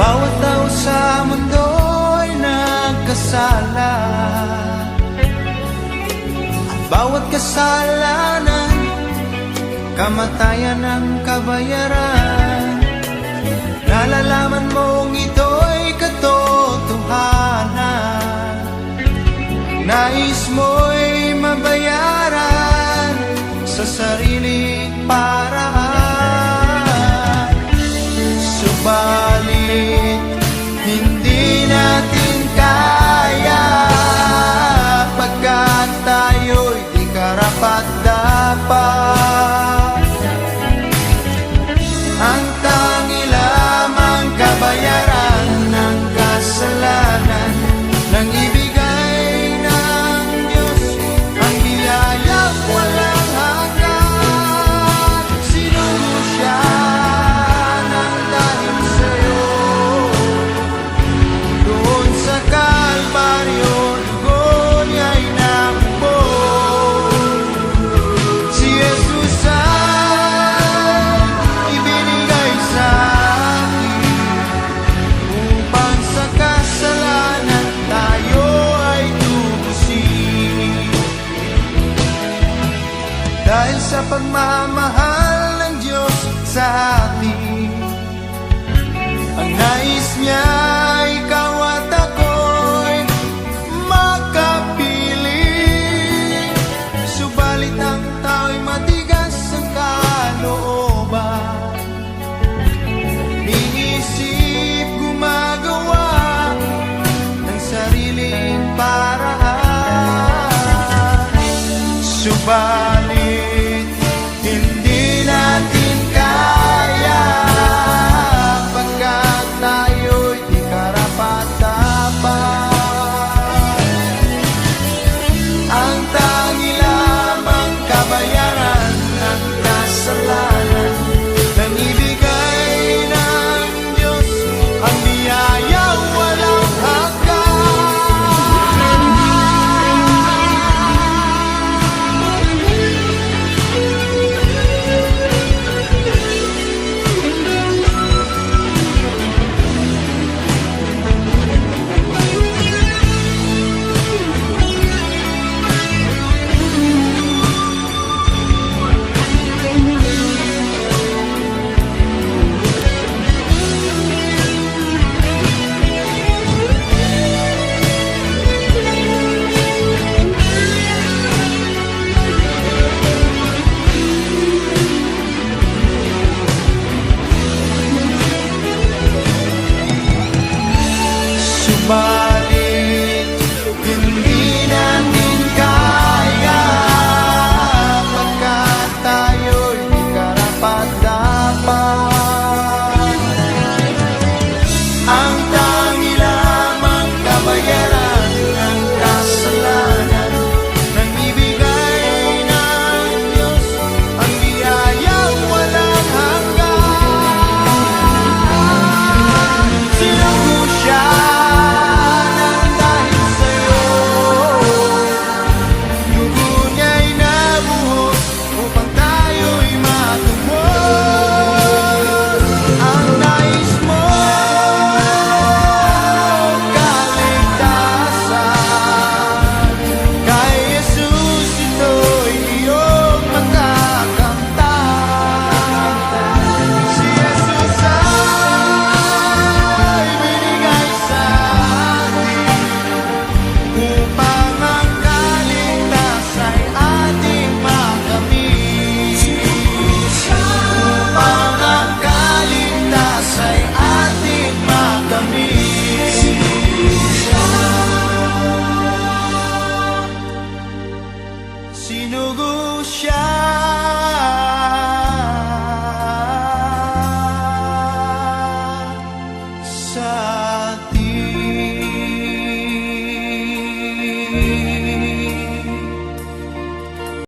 Bawat tao sa mundo'y nagkasala. Bawat kasalanan Kamatayan ang kabayaran Nalalaman mong ito'y katotohanan. Nais mo'y sa'yo'y di karapat dapat. Dahil sa pagmamahal ng Diyos sa atin Ang nais niya ikaw at ako'y magkapiling Subalit ang tao'y matigas ang kalooban. Iniisip gumagawa ng sariling paraan. Subalit